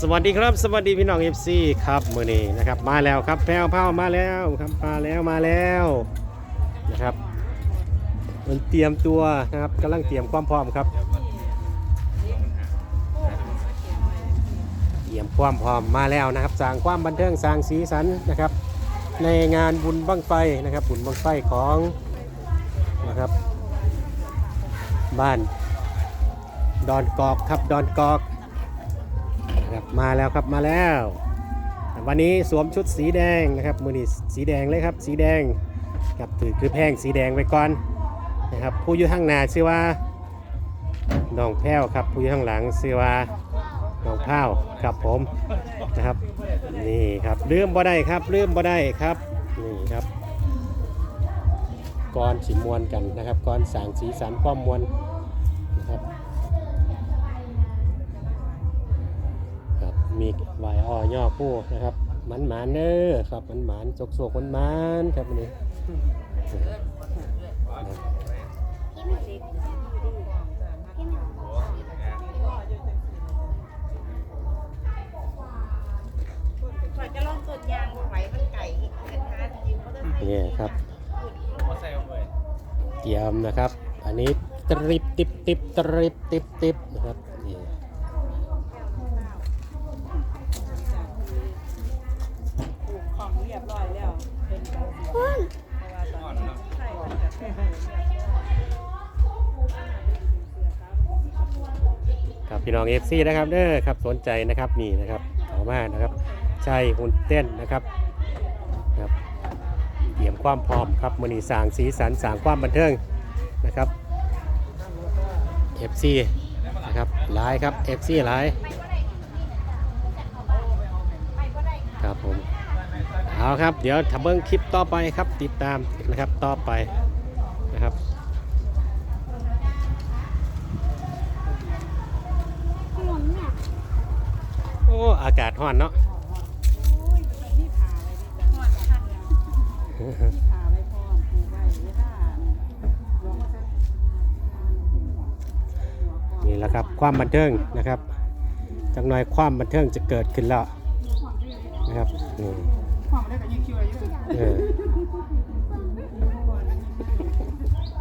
สวัสดีครับ สวัสดีพี่น้อง FC ครับมือนี้นะครับมาแล้วครับแพรวพราวมาแล้วครับมาแล้วมาแล้วนะครับมันเตรียมตัวนะครับกำลังเตรียมความพร้อมครับ เตรียมความพร้อมมาแล้วนะครับสร้างความบันเทิงสร้างสีสันนะครับ ในงานบุญบังไฟนะครับ บุญบังไฟของนะครับ บ้าน ดอนกอกครับดอนกอก มาแล้วครับมาแล้ว วันนี้สวมชุดสีแดงนะครับมือนี้สีแดงเลยครับ สีแดงครับถือคือแพงสีแดงไว้ก่อนนะครับ ผู้อยู่ข้างหน้าชื่อว่าน้องแพ้วครับ ผู้อยู่ข้างหลังชื่อว่าน้องพ้าวครับผมนะครับนี่ครับลืมบ่ได้ครับลืมบ่ได้ครับนี่ครับก่อนสีมวนกันนะครับก่อนสางสีสันป้อมมวลนะครับ ไหวอ้อย่อผู้นะครับมันหมานเนอครับมันหมานจกโศกมันหมานครับวันนี้จะลองต้นยางไหวมันไก่กันหาจริงเขาจะนี่ยครับเตรียมนะครับ อันนี้ตริบติบติบตริบติบติบนะครับ พี่น้องเอฟซีนะครับเด้อครับสนใจนะครับนี่นะครับเอามานะครับใช่หุ่นเต้นนะครับครับเตรียมความพร้อมครับมือนีสางสีสันสางความบันเทิงนะครับ FC นะครับหลายครับ FC หลายครับผมเอาครับ เดี๋ยวทำเบิ้งคลิปต่อไปครับติดตามนะครับต่อไปนะครับ โอ้อากาศร้อนเนาะ ที่ผ่าเลยที่จะหอดทันแล้วที่ผ่าไว้พร้อมปลูกไว้เวลาลงมาสักนี่แหละครับความบันเทิงนะครับจักหน่อยความบันเทิงจะเกิดขึ้นแล้วนะครับนี่เออ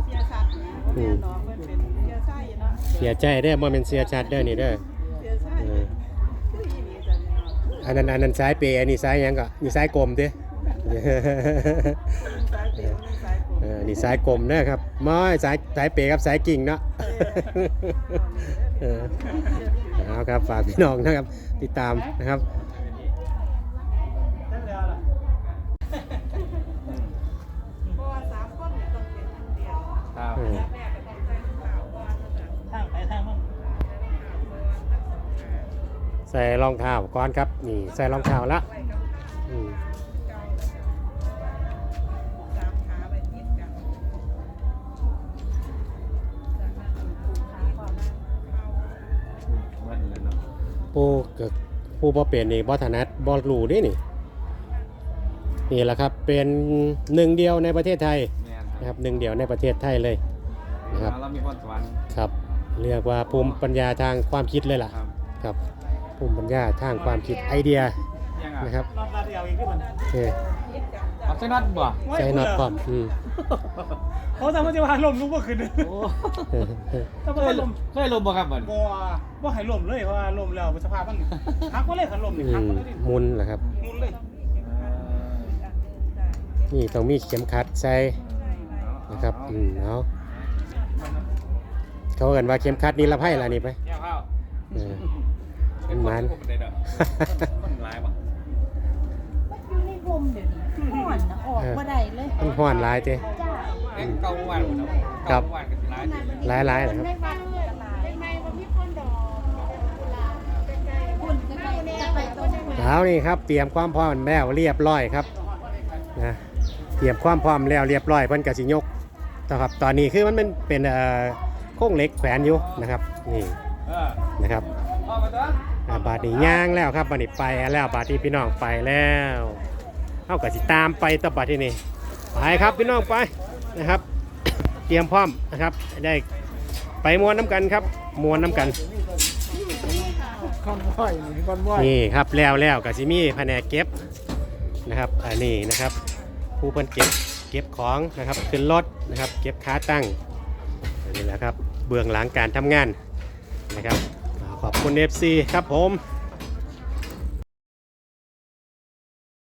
เสียสัตว์นะเพราะแม่น้องเป็นเสียเนาะเสียใจเด้บ่แม่นเสียชัดเด้อนี่เด้อ อันนั้นอันนั้นสายเปย์อันนี้สายหยังก็นี่สายกลมเด้ สายเปรี้ยวสายโกเออนี่สายกลมเด้อครับม้อยสายสายเปย์กับสายกิ่งเนาะ เออ เอาครับฝากพี่น้องนะครับ ติดตามนะครับ ใส่รองเท้าก่อนครับนี่ใส่รองเท้าละอืมสามขาไปติดกันจากนั้นผูกขาก่อนนะเข้าวันเลยเนาะผู้เกิดผู้บ่เป็นนี่บ่ถนัดบ่รู้เด้นี่นี่แหละครับเป็นหนึ่งเดียวในประเทศไทยแม่นนะครับหนึ่งเดียวในประเทศไทยเลยนะครับเรามีพรสวรรค์ครับ เรียกว่าภูมิปัญญาทางความคิดเลยล่ะครับครับ ภูมิปัญญาทางความคิดไอเดียยังอะนะครับรอบลาเดียวอีกที่มันโอเคเอาใส่นัดบ่ใช้น็อตพร้อมอืมเขาทำมันจะมาลมลุกเมื่อคืนโอ้ถ้าเคมันยลมเคยลมบ่ครับมันบัวว่าหายลมเลยเพราะว่าลมแล้วสภาพมันหักมาเลยขันลมอืนี่หักมมาเลยดิมุนเหรอครับมุนเลยนี่ต้องมีเข็มขัดใส่นะครับอืมเอาเขาเอ่นว่าเข็มขัดนิรภัยล่ะนี่ไปแก้ว ข้าวเออมันมันได้ดอกมันหลายบ่อยู่ในกลมเดี๋ยวนี้ห่อนนะออกมาได้เลยมันห้อนหลายเต้จ้าแม่งเก่าวันเนาะครับเก่าวันก็สิหลายหลายๆเหรอครับได้บ้านเลยได้ไหมว่ามีคนดอกคุณจะไปจะไปต้นไม้เอานี่ครับเตรียมความพร้อมแล้วเรียบร้อยครับนะเตรียมความพร้อมแล้วเรียบร้อยเพิ่นกสิยกนะครับตอนนี้คือมันเป็นเป็นเอ่อโครงเหล็กแขวนอยู่นะครับนี่เออนะครับ บาทนี้ย่างแล้วครับบาทนี้ไปแล้วบาทที่พี่น้องไปแล้วเท่ากับสิตามไปต่อบาทที่นี่ไปครับพี่น้องไปนะครับ เตรียมพร้อมนะครับ ได้ไปมวนน้ำกันครับมวนน้ำกันนี่ครับแล้วแล้วกับซิมี่แผนเก็บนะครับอันนี้นะครับ ผู้เพิ่นเก็บเก็บของนะครับขึ้นรถนะครับ เก็บขาตั้งนี่แหละครับเบื้องหลังการทำงานนะครับ ขอบคุณเอฟซีครับผม